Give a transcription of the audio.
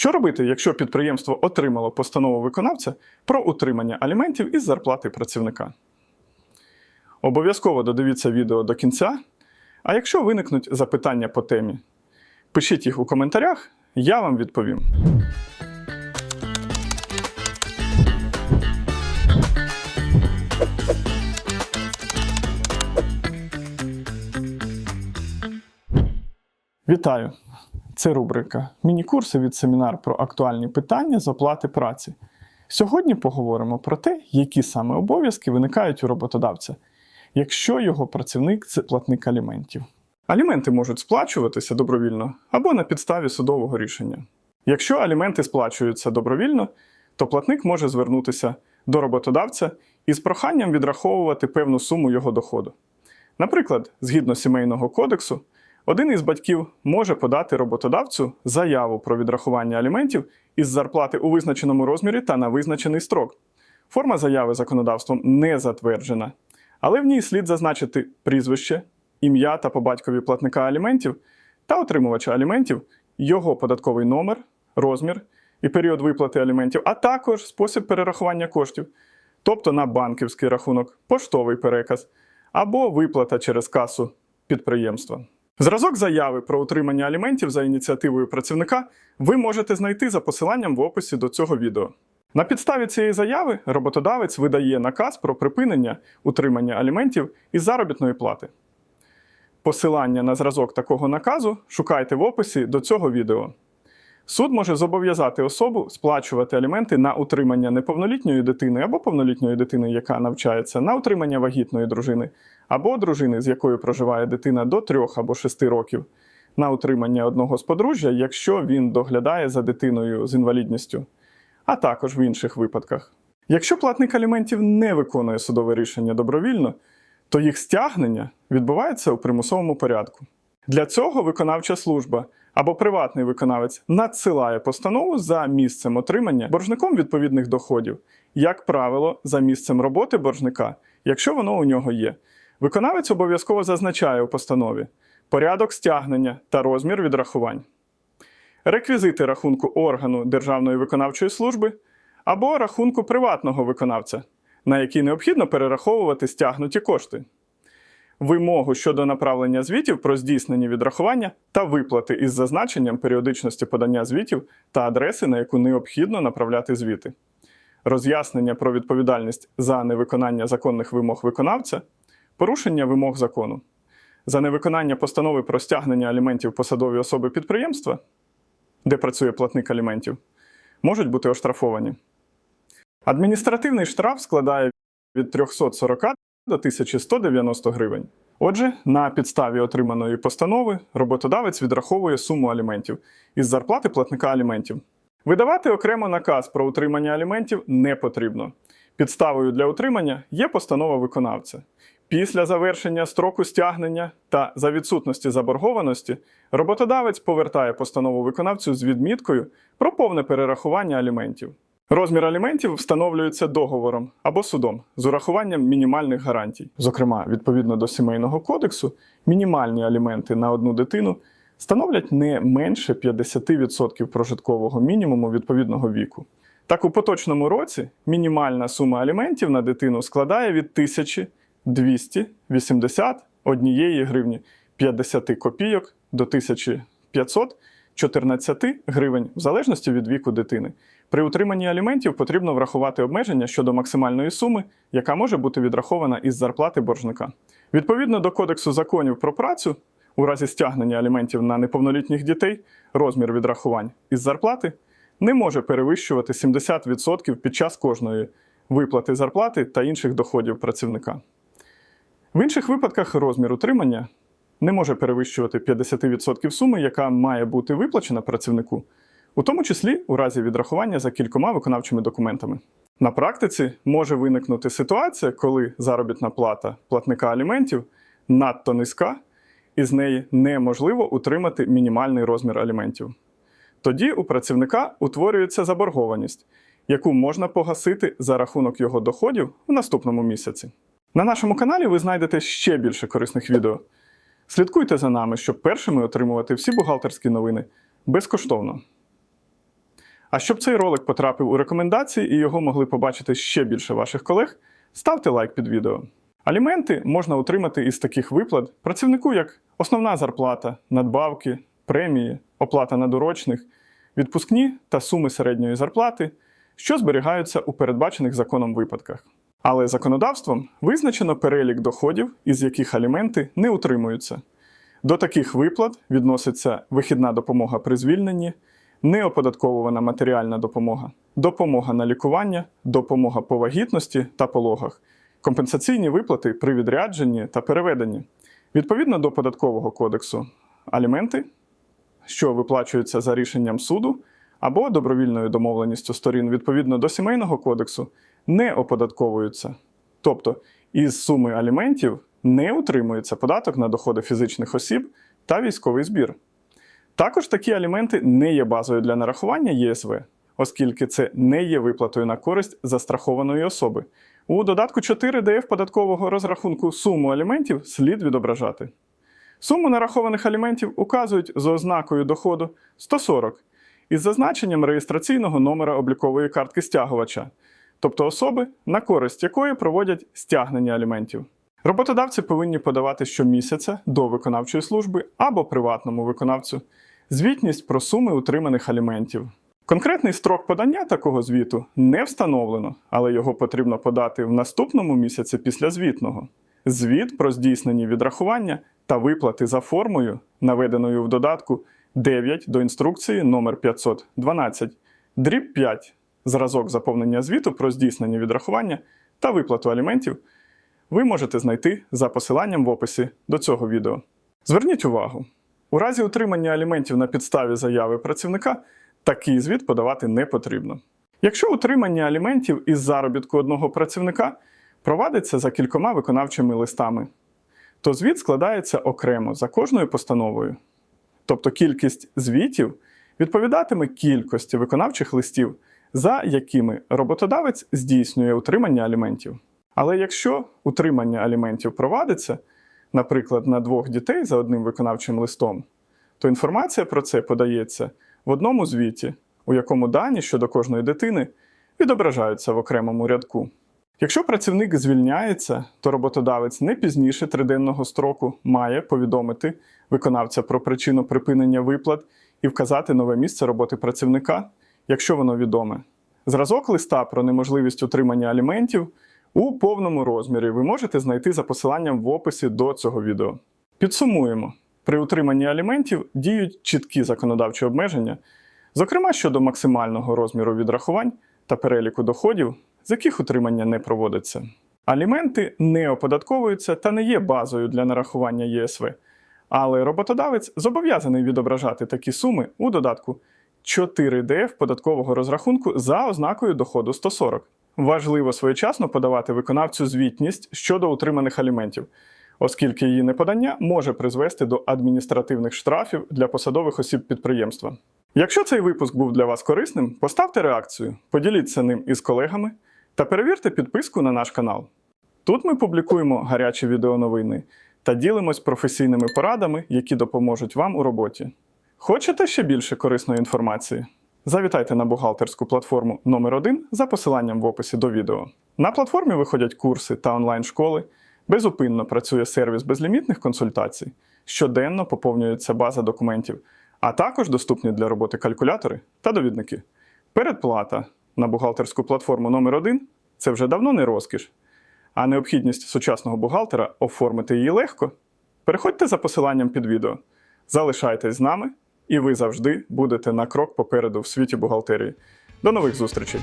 Що робити, якщо підприємство отримало постанову виконавця про утримання аліментів із зарплати працівника? Обов'язково додивіться відео до кінця. А якщо виникнуть запитання по темі, пишіть їх у коментарях, я вам відповім. Вітаю! Це рубрика Міні-курси від семінар про актуальні питання з оплати праці. Сьогодні поговоримо про те, які саме обов'язки виникають у роботодавця, якщо його працівник це платник аліментів. Аліменти можуть сплачуватися добровільно або на підставі судового рішення. Якщо аліменти сплачуються добровільно, то платник може звернутися до роботодавця із проханням відраховувати певну суму його доходу. Наприклад, згідно сімейного кодексу, один із батьків може подати роботодавцю заяву про відрахування аліментів із зарплати у визначеному розмірі та на визначений строк. Форма заяви законодавством не затверджена, але в ній слід зазначити прізвище, ім'я та по батькові платника аліментів та отримувача аліментів, його податковий номер, розмір і період виплати аліментів, а також спосіб перерахування коштів, тобто на банківський рахунок, поштовий переказ або виплата через касу підприємства. Зразок заяви про утримання аліментів за ініціативою працівника ви можете знайти за посиланням в описі до цього відео. На підставі цієї заяви роботодавець видає наказ про припинення утримання аліментів із заробітної плати. Посилання на зразок такого наказу шукайте в описі до цього відео. Суд може зобов'язати особу сплачувати аліменти на утримання неповнолітньої дитини або повнолітньої дитини, яка навчається, на утримання вагітної дружини, або дружини, з якою проживає дитина до 3 або 6 років, на утримання одного з подружжя, якщо він доглядає за дитиною з інвалідністю, а також в інших випадках. Якщо платник аліментів не виконує судове рішення добровільно, то їх стягнення відбувається у примусовому порядку. Для цього виконавча служба або приватний виконавець надсилає постанову за місцем отримання боржником відповідних доходів, як правило, за місцем роботи боржника, якщо воно у нього є. Виконавець обов'язково зазначає у постанові порядок стягнення та розмір відрахувань, реквізити рахунку органу Державної виконавчої служби або рахунку приватного виконавця, на який необхідно перераховувати стягнуті кошти. Вимогу щодо направлення звітів про здійснені відрахування та виплати із зазначенням періодичності подання звітів та адреси, на яку необхідно направляти звіти, роз'яснення про відповідальність за невиконання законних вимог виконавця, порушення вимог закону, за невиконання постанови про стягнення аліментів посадові особи підприємства, де працює платник аліментів, можуть бути оштрафовані. Адміністративний штраф складає від 340 до 1190 гривень. Отже, на підставі отриманої постанови роботодавець відраховує суму аліментів із зарплати платника аліментів. Видавати окремо наказ про утримання аліментів не потрібно. Підставою для утримання є постанова виконавця. Після завершення строку стягнення та за відсутності заборгованості роботодавець повертає постанову виконавцю з відміткою про повне перерахування аліментів. Розмір аліментів встановлюється договором або судом з урахуванням мінімальних гарантій. Зокрема, відповідно до сімейного кодексу, мінімальні аліменти на одну дитину становлять не менше 50% прожиткового мінімуму відповідного віку. Так, у поточному році мінімальна сума аліментів на дитину складає від 1281 гривні 50 копійок до 1514 гривень в залежності від віку дитини. При утриманні аліментів потрібно врахувати обмеження щодо максимальної суми, яка може бути відрахована із зарплати боржника. Відповідно до Кодексу законів про працю, у разі стягнення аліментів на неповнолітніх дітей, розмір відрахувань із зарплати не може перевищувати 70% під час кожної виплати зарплати та інших доходів працівника. В інших випадках розмір утримання не може перевищувати 50% суми, яка має бути виплачена працівнику у тому числі у разі відрахування за кількома виконавчими документами. На практиці може виникнути ситуація, коли заробітна плата платника аліментів надто низька, і з неї неможливо утримати мінімальний розмір аліментів. Тоді у працівника утворюється заборгованість, яку можна погасити за рахунок його доходів в наступному місяці. На нашому каналі ви знайдете ще більше корисних відео. Слідкуйте за нами, щоб першими отримувати всі бухгалтерські новини безкоштовно. А щоб цей ролик потрапив у рекомендації і його могли побачити ще більше ваших колег, ставте лайк під відео. Аліменти можна отримати із таких виплат працівнику, як основна зарплата, надбавки, премії, оплата на дорочних, відпускні та суми середньої зарплати, що зберігаються у передбачених законом випадках. Але законодавством визначено перелік доходів, із яких аліменти не утримуються. До таких виплат відноситься вихідна допомога при звільненні, неоподатковувана матеріальна допомога, допомога на лікування, допомога по вагітності та пологах, компенсаційні виплати при відрядженні та переведенні. Відповідно до податкового кодексу, аліменти, що виплачуються за рішенням суду або добровільною домовленістю сторін відповідно до сімейного кодексу, не оподатковуються. Тобто із суми аліментів не утримується податок на доходи фізичних осіб та військовий збір. Також такі аліменти не є базою для нарахування ЄСВ, оскільки це не є виплатою на користь застрахованої особи. У додатку 4 ДФ податкового розрахунку суму аліментів слід відображати. Суму нарахованих аліментів указують з ознакою доходу 140 із зазначенням реєстраційного номера облікової картки стягувача, тобто особи, на користь якої проводять стягнення аліментів. Роботодавці повинні подавати щомісяця до виконавчої служби або приватному виконавцю звітність про суми утриманих аліментів. Конкретний строк подання такого звіту не встановлено, але його потрібно подати в наступному місяці після звітного. Звіт про здійснені відрахування та виплати за формою, наведеною в додатку 9 до інструкції номер 512, дріб 5, зразок заповнення звіту про здійснені відрахування та виплату аліментів ви можете знайти за посиланням в описі до цього відео. Зверніть увагу, у разі утримання аліментів на підставі заяви працівника такий звіт подавати не потрібно. Якщо утримання аліментів із заробітку одного працівника провадиться за кількома виконавчими листами, то звіт складається окремо за кожною постановою. Тобто кількість звітів відповідатиме кількості виконавчих листів, за якими роботодавець здійснює утримання аліментів. Але якщо утримання аліментів провадиться, наприклад, на двох дітей за одним виконавчим листом, то інформація про це подається в одному звіті, у якому дані щодо кожної дитини відображаються в окремому рядку. Якщо працівник звільняється, то роботодавець не пізніше триденного строку має повідомити виконавця про причину припинення виплат і вказати нове місце роботи працівника, якщо воно відоме. Зразок листа про неможливість утримання аліментів у повному розмірі ви можете знайти за посиланням в описі до цього відео. Підсумуємо: при утриманні аліментів діють чіткі законодавчі обмеження, зокрема щодо максимального розміру відрахувань та переліку доходів, з яких утримання не проводиться. Аліменти не оподатковуються та не є базою для нарахування ЄСВ, але роботодавець зобов'язаний відображати такі суми у додатку 4 ДФ податкового розрахунку за ознакою доходу 140. Важливо своєчасно подавати виконавцю звітність щодо утриманих аліментів, оскільки її неподання може призвести до адміністративних штрафів для посадових осіб підприємства. Якщо цей випуск був для вас корисним, поставте реакцію, поділіться ним із колегами та перевірте підписку на наш канал. Тут ми публікуємо гарячі відеоновини та ділимось професійними порадами, які допоможуть вам у роботі. Хочете ще більше корисної інформації? Завітайте на бухгалтерську платформу номер 1 за посиланням в описі до відео. На платформі виходять курси та онлайн-школи, безупинно працює сервіс безлімітних консультацій, щоденно поповнюється база документів, а також доступні для роботи калькулятори та довідники. Передплата на бухгалтерську платформу номер 1 це вже давно не розкіш, а необхідність сучасного бухгалтера оформити її легко. Переходьте за посиланням під відео, залишайтесь з нами, і ви завжди будете на крок попереду в світі бухгалтерії. До нових зустрічей!